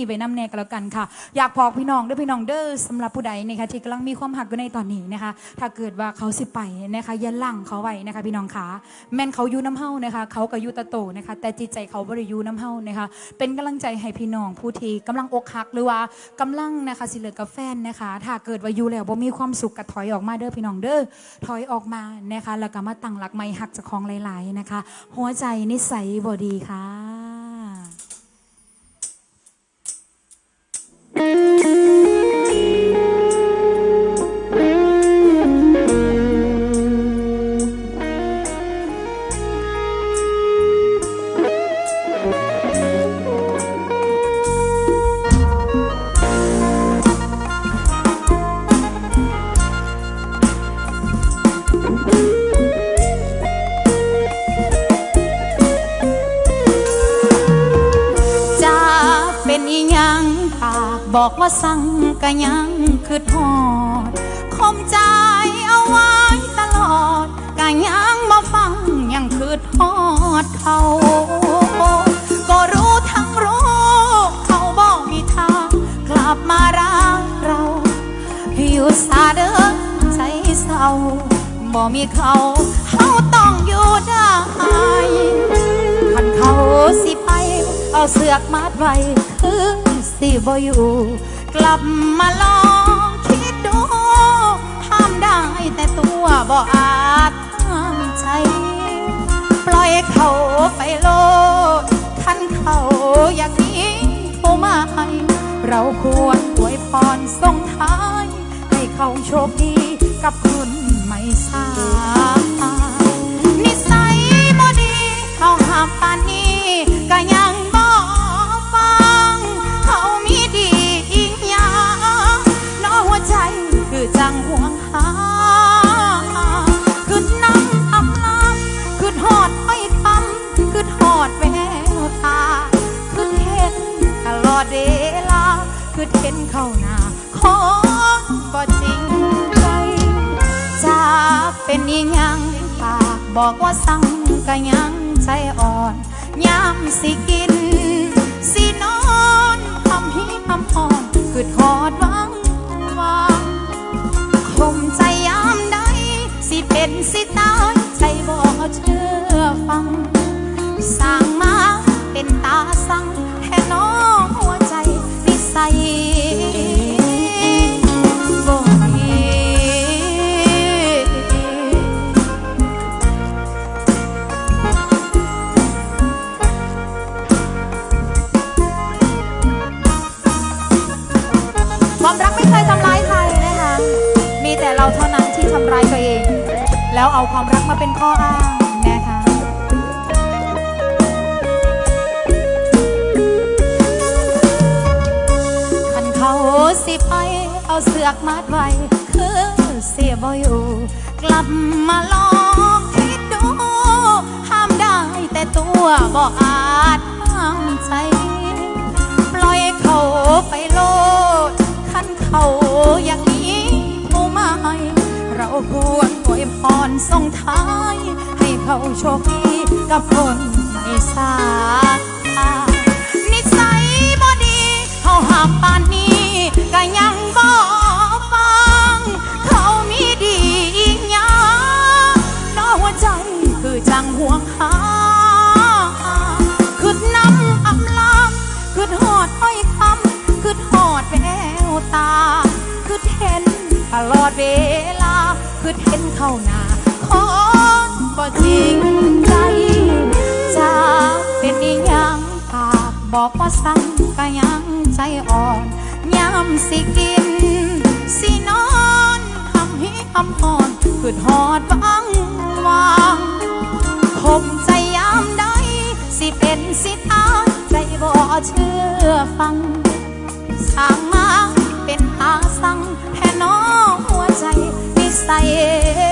ีไว้น้ำแน่กันแล้วกันค่ะ อยากบอกพี่น้องเด้วยพี่น้องเด้อสำหรับผู้ใดนะคะที่กำลังมีความหักอยู่ในตอนนี้นะคะ ถ้าเกิดว่าเขาสิไปนะคะอย่าลั่งเขาไว้นะคะ พี่น้องขาแม่นเขาอยู่น้ำเฮานะคะ เขากับยูตะโตนะคะ แต่จิตใจเขาบริยูน้ำเฮานะคะ เป็นกำลังใจให้พี่น้องผู้ที่กำลังอกหักหรือว่ากำลังนะคะสิเหลือกับแฟนนะคะ ถ้าเกิดว่าอยู่แล้วบ่มีความสุขก็ถอยออกมาเด้อพี่น้องเด้อถอยออกมานะคะแล้วก็มาตั้งหลักไม่หักจากของหลาย ๆนะคะ หัวใจนิสัยบ่ดีค่ะ บอกว่าสั่งก็ยังคือทอด คมใจเอาไว้ตลอดก็ยังมาฟังยังคือทอดเขาก็รู้ทั้งรู้ เขาบอกมีทาง กลับมารักเราอยู่ซาเดินใจเศร้าบ่มีเขาเขาต้องอยู่ได้คันเขาสิไป เอาเสือกมัดไว้คือ สิบ่อยู่กลับมาลองคิดดูห้ามได้แต่ตัวบ่อาจห้ามใจ ปล่อยเขาไปโลดคันเขาอยากหนี้ผู้มาให้เราควรอวยพรส่งท้าย ให้เขาโชคดีกับคุณไม่ทราบนิสัยบ่ดีเขาหามปานนี้ก็ยัง เข้าหน้าของบ่จริงใจจะเป็นอีหยังปากบอกว่าสั่งก็ยังใจอ่อนยามสิกิน สินอนคำฮีคำอ่อนคือทอดวังวางคมใจยามใดสิเป็นสิตายใจบ่เชื่อฟัง สร้างมาเป็นตาสั่งแค่น้อง เราเท่านั้นที่ทำร้ายตัวเอง แล้วเอาความรักมาเป็นข้ออ้างนะคะคันเขาสิไปเอาเสือกมัดไว้คือเสียบอยู่กลับมาลองคิดดูห้ามได้แต่ตัวบ่อาจห้ามใจ ปล่อยเขาไปโล เราควรอวยพรส่งท้าย ให้เขาโชคดีกับคนไม่สานิสัยบ่ดีเขาหามปานนี้ก็ยังบ่ฟัง เขามีดีอีกอย่างน้อหัวใจคือจังห่วงหาคือน้ำอำลำคือหอดอ้อยคำคือหอดแววตา คือเห็นตลอดเวลา คือเห็นเข้าหน้าคนบ่จริงใจจะเป็นอีหยังปากบอกว่าสั่งก็ยังใจอ่อนยำสิกิน สินอนคำฮิคำอ่อนคือหอดบังวางคมใจยามใดสิเป็นสิตาใจบ่เชื่อฟังสร้างมาเป็นตาสั่ง แท่